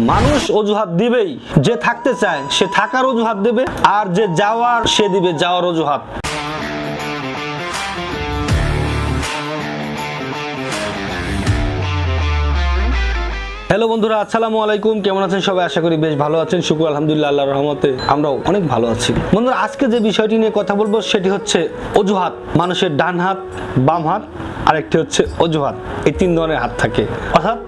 মানুষ অজুহাত দিবেই। যে থাকতে চায়, সে থাকার অজুহাত দেবে, আর যে যাওয়ার, সে দিবে যাওয়ার অজুহাত। হ্যালো বন্ধুরা, আসসালামু আলাইকুম। কেমন আছেন সবাই? আশা করি বেশ ভালো আছেন। শুক্র আলহামদুলিল্লাহ, আল্লাহর রহমতে আমরাও অনেক ভালো আছি। বন্ধুরা, আজকে যে বিষয়টি নিয়ে কথা বলব সেটি হচ্ছে অজুহাত। মানুষের ডান হাত, বাম হাত, আরেকটি হচ্ছে অজুহাত। এই তিন ধরনের হাত থাকে। অর্থাৎ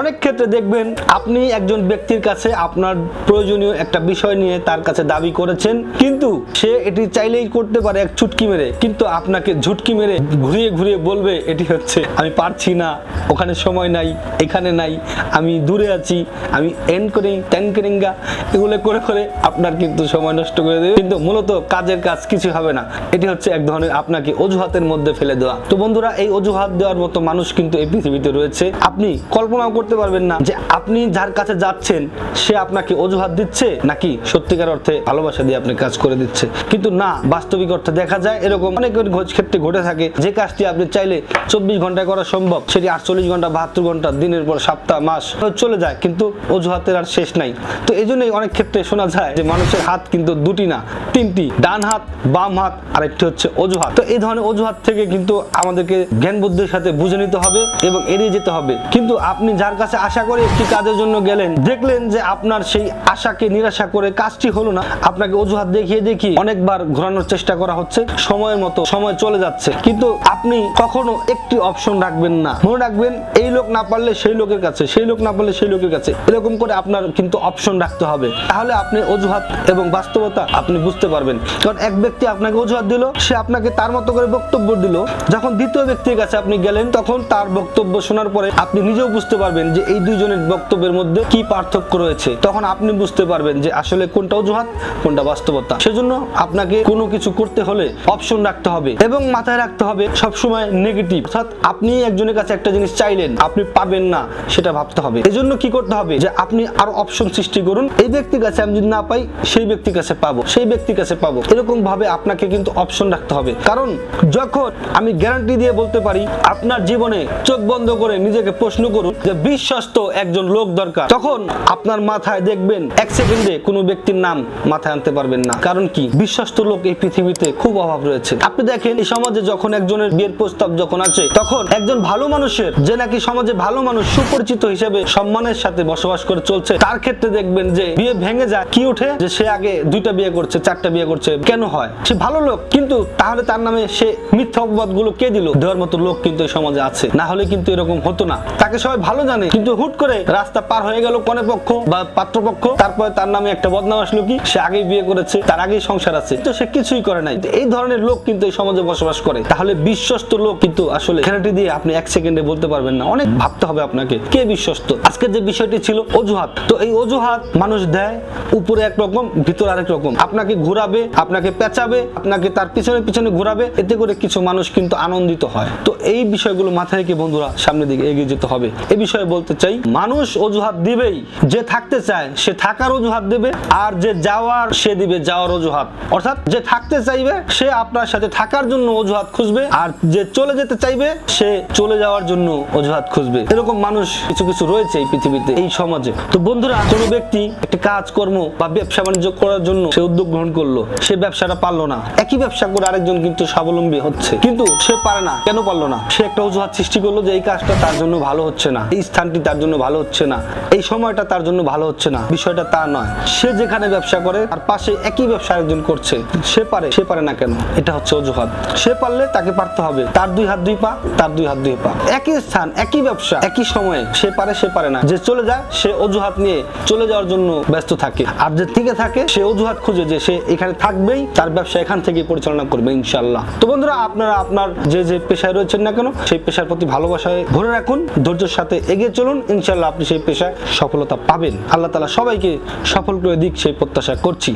অনেক ক্ষেত্রে দেখবেন, আপনি একজন ব্যক্তির কাছে আপনার প্রয়োজনীয় একটা বিষয় নিয়ে তার কাছে দাবি করেছেন, কিন্তু সে এটি চাইলেই করতে পারে এক চুটকি মেরে। কিন্তু আপনাকে ঝুটকি মেরে ঘুরিয়ে ঘুরিয়ে বলবে, এটি হচ্ছে, আমি পারছি না, ওখানে সময় নাই, এখানে নাই, আমি দূরে আছি, আমি এন করি টেন করিঙ্গা এগুলো করে করে আপনার কিন্তু সময় নষ্ট করে দেবে। কিন্তু মূলত কাজের কাজ কিছু হবে না। এটি হচ্ছে এক ধরনের আপনাকে অজুহাতের মধ্যে ফেলে দেওয়া। তো বন্ধুরা, এই অজুহাত দেওয়ার মতো মানুষ কিন্তু এই পৃথিবীতে রয়েছে। আপনি কল্পনাও করতে পারবেন না যে আপনি যার কাছে যাচ্ছেন, সে আপনাকে অজুহাত দিচ্ছে নাকি সত্যিকার অর্থে ভালোবাসা দিয়ে আপনি কাজ করে দিচ্ছে। কিন্তু না, বাস্তবিক অর্থে দেখা যায় এরকম অনেক ঘ- ক্ষেত্রে ঘটে থাকে। যে কাজটি আপনি চাইলে চব্বিশ ঘন্টায় করা সম্ভব, সেটি আটচল্লিশ ঘণ্টা, বাহাত্তর ঘণ্টা, দিনের পর সপ্তাহ, মাস চলে যায়, কিন্তু অজুহাতের আর শেষ নাই। তো এই জন্যই অনেক ক্ষেত্রে শোনা যায় যে মানুষের হাত কিন্তু দুটি না, তিনটি, ডান হাত, বাম হাত আর একটি হচ্ছে অজুহাত। তো এই ধরনের অজুহাত থেকে কিন্তু আমাদেরকে জ্ঞান বুদ্ধির সাথে বুঝে নিতে হবে এবং এড়িয়ে যেতে হবে। কিন্তু আপনি যার কাছে আশা করে একটি কাজের জন্য গেলেন, দেখলেন যে আপনার সেই আশাকে নিরাশা করে কাজটি হলো না। আপনাকে অজুহাত দেখিয়ে দেখিয়ে অনেকবার ঘোরানোর চেষ্টা করা হচ্ছে, সময়ের মতো সময় চলে যাচ্ছে। কিন্তু আপনি কখনো একটি অপশন রাখবেন না। মনে রাখবেন, এই লোক না পারলে সেই লোকের কাছে, সেই লোক না পারলে সেই লোকের কাছে এরকম করে আপনার কিন্তু অপশন রাখতে হবে। তাহলে আপনি অজুহাত এবং বাস্তবতা আপনি বুঝতে পারবেন। কারণ এক ব্যক্তি আপনাকে অজুহাত দিল, সে আপনাকে তার মতো করে বক্তব্য দিল। যখন দ্বিতীয় ব্যক্তির কাছে আপনি গেলেন, তখন তার বক্তব্য শোনার পরে আপনি নিজেও বুঝতে পারবেন যে এই দুইজনের বক্তব্যের মধ্যে কি পার্থক্য রয়েছে। তখন আপনি বুঝতে পারবেন যে আসলে কোনটা অজুহাত, কোনটা বাস্তবতা। সেজন্য আপনাকে কোনো কিছু করতে হলে অপশন রাখতে হবে এবং মাথায় রাখতে হবে সবসময় নেগেটিভ অর্থাৎ আপনি একজনের কাছে একটা জিনিস চাইলেন, আপনি পাবেন না, সেটা ভাবতে হবে। এজন্য কি করতে হবে? যে আপনি আরও অপশন সৃষ্টি করুন। এই ব্যক্তির কাছে আমি যদি না পাই, সেই ব্যক্তির কাছে পাবো। সেই ব্যক্তির কাছে পাবো। এরকম ভাবে আপনাকে কিন্তু অপশন রাখতে হবে। কারণ যখন আমি গ্যারান্টি দিয়ে বলতে পারি, আপনার জীবনে চোখ বন্ধ করে নিজেকে প্রশ্ন করুন যে বিশ্বস্ত একজন লোক দরকার। তখন আপনার মাথায় দেখবেন এক সেকেন্ডে কোনো ব্যক্তির নাম মাথায় আনতে পারবেন না। কারণ কি? বিশ্বস্ত লোক এই পৃথিবীতে খুব অভাব রয়েছে। আপনি দেখেন, এই সমাজে যখন একজনের বিয়ের প্রস্তাব যখন আছে তখন একজন ভালো মানুষের যে নাকি সমাজে ভালো মানুষ, সুপরিচিত হিসেবে সম্মানের সাথে বসবাস করে চলছে। তার ক্ষেত্রে দেখবেন যে বিয়ে ভেঙে যায়, কি উঠে যে সে আগে দুইটা বিয়ে করছে, চারটা বিয়ে করছে, কেন হয়? সে ভালো লোক, কিন্তু তাহলে তার নামে সে মিথ্যা অপবাদগুলো কে দিল? দেওয়ার মতো লোক কিন্তু এই সমাজে আছে। না হলে কিন্তু এরকম হতো না। তাকে সবাই ভালো জানে, কিন্তু হুট করে রাস্তা পার হয়ে গেল কনে পক্ষ বা পাত্রপক্ষ? তারপরে তার নামে একটা বদনাম আসলো কি? সে আগেই বিয়ে করেছে, তার আগেই সংসার আছে। তো সে কিছুই করে নাই। এই ধরনের লোক কিন্তু এই সমাজে বসবাস করে। তাহলে বিশ্বস্ত লোক কিন্তু আসলে গ্যারান্টি দিয়ে আপনি এক সেকেন্ডে বলতে পারবেন না। অনেক ভাবতে হবে আপনাকে, কে বিশ্বস্ত? আজকের যে বিষয়টি ছিল অজুহাত, তো এই অজুহাত মানুষ দেয় উপরে একরকম ভিতরে আরেক রকম। আপনাকে ঘোরাবে, আপনাকে পেঁচাবে, আপনাকে তার পিছনে পিছনে ঘোরাবে, এতে করে কিছু মানুষ কিন্তু আনন্দিত হয়। তো এই বিষয়গুলো মাথায় রেখে বন্ধুরা, সামনের দিকে এগিয়ে যেতে হবে। এই বিষয়ে বলতে চাই, মানুষ অজুহাত দিবেই, যে থাকতে চায়, সে থাকার অজুহাত দেবে, আর যে যাওয়ার, সে দিবে যাওয়ার অজুহাত। অর্থাৎ যে থাকতে চাইবে, সে আপনার সাথে থাকার জন্য অজুহাত খুঁজবে, আর যে চলে যেতে চাইবে, সে চলে যাওয়ার জন্য অজুহাত খুঁজবে। এরকম মানুষ কিছু কিছু রয়েছে। এই পৃথিবীতে, এই সমাজে। তো বন্ধুরা, কোনো ব্যক্তি একটি কাজ কর্ম বা ব্যবসা বাণিজ্য করার জন্য সে উদ্যোগ গ্রহণ করল, সে ব্যবসাটা পারল না। একই ব্যবসা করে আরেকজন কিন্তু স্বাবলম্বী হচ্ছে। কিন্তু সে পারে না। কেন পারল না? সে একটা অজুহাত সৃষ্টি করল যে এই কাজটা তার জন্য ভালো হচ্ছে না। এই স্থানটি তার জন্য ভালো হচ্ছে না। এই সময়টা তার জন্য ভালো হচ্ছে না। বিষয়টা তা নয়। সে যেখানে ব্যবসা করে, তার পাশে একই ব্যবসা আরেকজন করছে। সে পারে সে পারে না কেন? এটা হচ্ছে অজুহাত। সে পারলে তাকে পারতে হবে। তার দুই হাত দুই পা, তার দুই হাত দুই পা। একই স্থান, একই ব্যবসা, একই সময়ে সে পারে সে পারে না। যে চলে যায়, সে অজুহাত নিয়ে চলে যাওয়ার জন্য ব্যস্ত থাকে। আর যে থেকে থাকে, সে অজুহাত খুঁজে যে সে এখানে থাকবেই, তার ব্যবসা এখান থেকে পরিচালনা করবে ইনশাল্লাহ তো বন্ধুরা, আপনারা আপনার যে যে পেশায় রয়েছেন না কেন, সেই পেশার প্রতি ভালোবাসায় ধরে রাখুন, ধৈর্যের সাথে এগিয়ে চলুন ইনশাল্লাহ আপনি সেই পেশায় সফলতা পাবেন। আল্লাহ তালা সবাইকে সফল করে দিক, সেই প্রত্যাশা করছি।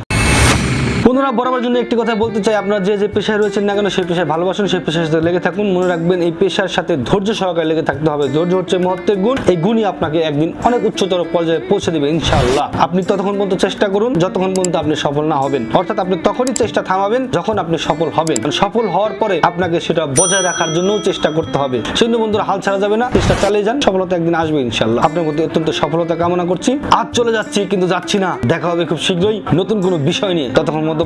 বন্ধুরা বরাবর জন্য একটি কথা বলতে চাই। আপনারা যে যে পেশায় রয়েছেন না কেন, সেই পেশায় ভালোবাসুন, সেই পেশার সাথে লেগে থাকুন। মনে রাখবেন, এই পেশার সাথে ধৈর্য সহকারে লেগে থাকতে হবে। ধৈর্য হচ্ছে মহত্বের গুণ। এই গুণই আপনাকে একদিন অনেক উচ্চতর পর্যায়ে পৌঁছে দেবে, ইনশাআল্লাহ। আপনি ততক্ষণ পর্যন্ত চেষ্টা করুন, যতক্ষণ পর্যন্ত আপনি সফল না হবেন। অর্থাৎ আপনি তখনই চেষ্টা থামাবেন যখন আপনি সফল হবেন। সফল হওয়ার পরে আপনাকে সেটা বজায় রাখার জন্য চেষ্টা করতে হবে। সেজন্য বন্ধুরা, হাল ছাড়া যাবে না। চেষ্টা চালিয়ে যান, সফলতা একদিন আসবে, ইনশাআল্লাহ। আপনার মধ্যে অত্যন্ত সফলতা কামনা করছি। আজ চলে যাচ্ছি, কিন্তু যাচ্ছি না। দেখা হবে খুব শীঘ্রই নতুন কোনো বিষয় নিয়ে। ততক্ষণ মধ্যে